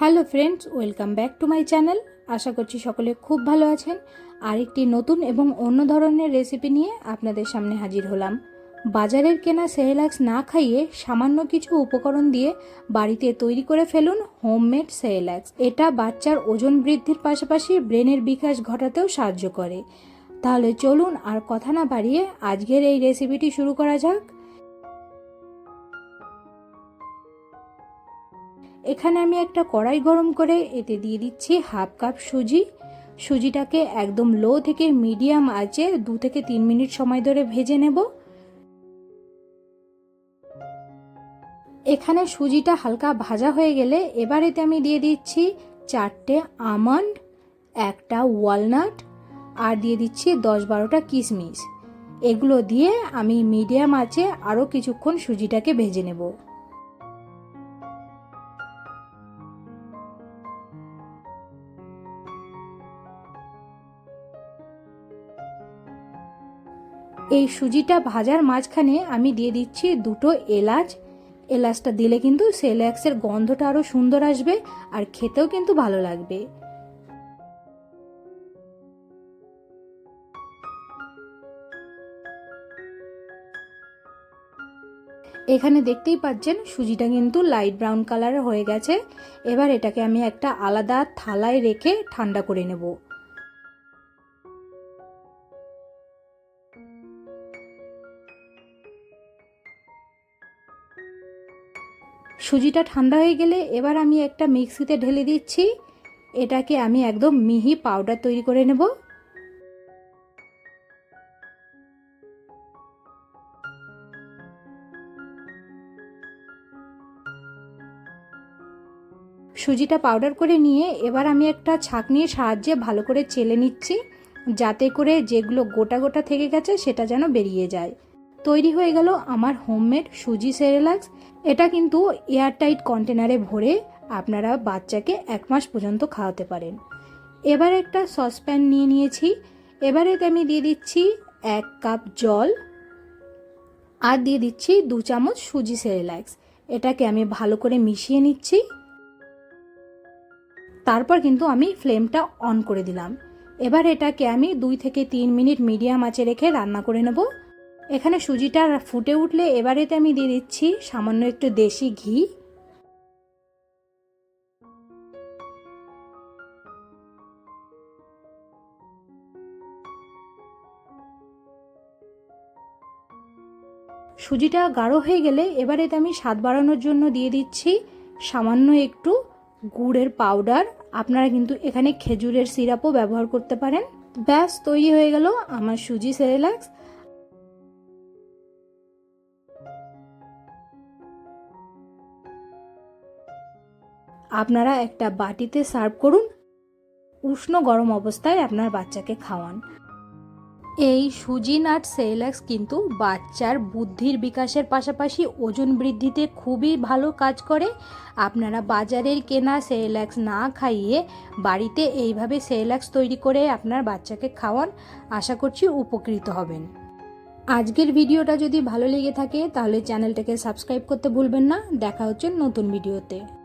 Hello friends, welcome back to my channel. আশা করছি সকলে খুব ভালো আছেন। আরেকটি নতুন এবং অন্য ধরনের রেসিপি নিয়ে আপনাদের সামনে হাজির হলাম। বাজারের কেনা সেহেলাক্স না খাইয়ে সামান্য কিছু উপকরণ দিয়ে বাড়িতে তৈরি করে ফেলুন হোমমেড সেহেলাক্স। এটা বাচ্চার ওজন বৃদ্ধির পাশাপাশি ব্রেনের বিকাশ ঘটাতেও সাহায্য করে। তাহলে চলুন আর কথা না বাড়িয়ে আজকের এই রেসিপিটি শুরু করা যাক। এখানে আমি একটা কড়াই গরম করে এতে দিয়ে দিচ্ছি হাফ কাপ সুজি। সুজিটাকে একদম লো থেকে মিডিয়াম আঁচে দু থেকে তিন মিনিট সময় ধরে ভেজে নেব। এখানে সুজিটা হালকা ভাজা হয়ে গেলে এবার এতে আমি দিয়ে দিচ্ছি চারটে আমন্ড, একটা ওয়ালনাট আর দিয়ে দিচ্ছি দশ বারোটা কিশমিশ। এগুলো দিয়ে আমি মিডিয়াম আঁচে আরও কিছুক্ষণ সুজিটাকে ভেজে নেব। এই সুজিটা ভাজার মাঝখানে আমি দিয়ে দিচ্ছি দুটো এলাচ। এলাচটা দিলে কিন্তু সেলাক্সের গন্ধটা আরও সুন্দর আসবে আর খেতেও কিন্তু ভালো লাগবে। এখানে দেখতেই পাচ্ছেন সুজিটা কিন্তু লাইট ব্রাউন কালার হয়ে গেছে। এবার এটাকে আমি একটা আলাদা থালায় রেখে ঠান্ডা করে নেব। সুজিটা ঠান্ডা হয়ে গেলে এবার আমি একটা মিক্সিতে ঢেলে দিচ্ছি। এটাকে আমি একদম মিহি পাউডার তৈরি করে নেব। সুজিটা পাউডার করে নিয়ে এবার আমি একটা ছাঁকনির সাহায্যে ভালো করে চেলে নিচ্ছি, যাতে করে যেগুলো গোটা গোটা থেকে গেছে সেটা যেন বেরিয়ে যায়। তৈরি হয়ে গেল আমার হোমমেড সুজি সেরেলাক্স এটা কিন্তু এয়ারটাইট কন্টেনারে ভরে আপনারা বাচ্চাকে এক মাস পর্যন্ত খাওয়াতে পারেন। এবার একটা সসপ্যান নিয়ে নিয়েছি। এবারে আমি দিয়ে দিচ্ছি এক কাপ জল আর দিয়ে দিচ্ছি দু চামচ সুজি সেরেলাক্স এটাকে আমি ভালো করে মিশিয়ে নিচ্ছি। তারপর কিন্তু আমি ফ্লেমটা অন করে দিলাম। এবার এটাকে আমি দুই থেকে তিন মিনিট মিডিয়াম আঁচে রেখে রান্না করে নেব। এখানে সুজিটা ফুটে উঠলে এবারেতে আমি দিয়ে দিচ্ছি সামান্য একটু দেশি ঘি। সুজিটা গাঢ় হয়ে গেলে এবারে আমি স্বাদ বাড়ানোর জন্য দিয়ে দিচ্ছি সামান্য একটু গুড়ের পাউডার। আপনারা কিন্তু এখানে খেজুরের সিরাপও ব্যবহার করতে পারেন। ব্যাস, তৈরি হয়ে গেল আমার সুজি সেরেলাক্স। আপনারা একটা বাটিতে সার্ভ করুন। উষ্ণ গরম অবস্থায় আপনার বাচ্চাকে খাওয়ান। এই সুজি নাট সেলাক্স কিন্তু বাচ্চার বুদ্ধির বিকাশের পাশাপাশি ওজন বৃদ্ধিতে খুবই ভালো কাজ করে। আপনারা বাজারের কেনা সেলাক্স না খাইয়ে বাড়িতে এইভাবে সেলাক্স তৈরি করে আপনার বাচ্চাকে খাওয়ান। আশা করছি উপকৃত হবেন। আজকের ভিডিওটা যদি ভালো লেগে থাকে তাহলে চ্যানেলটাকে সাবস্ক্রাইব করতে ভুলবেন না। দেখা হচ্ছে নতুন ভিডিওতে।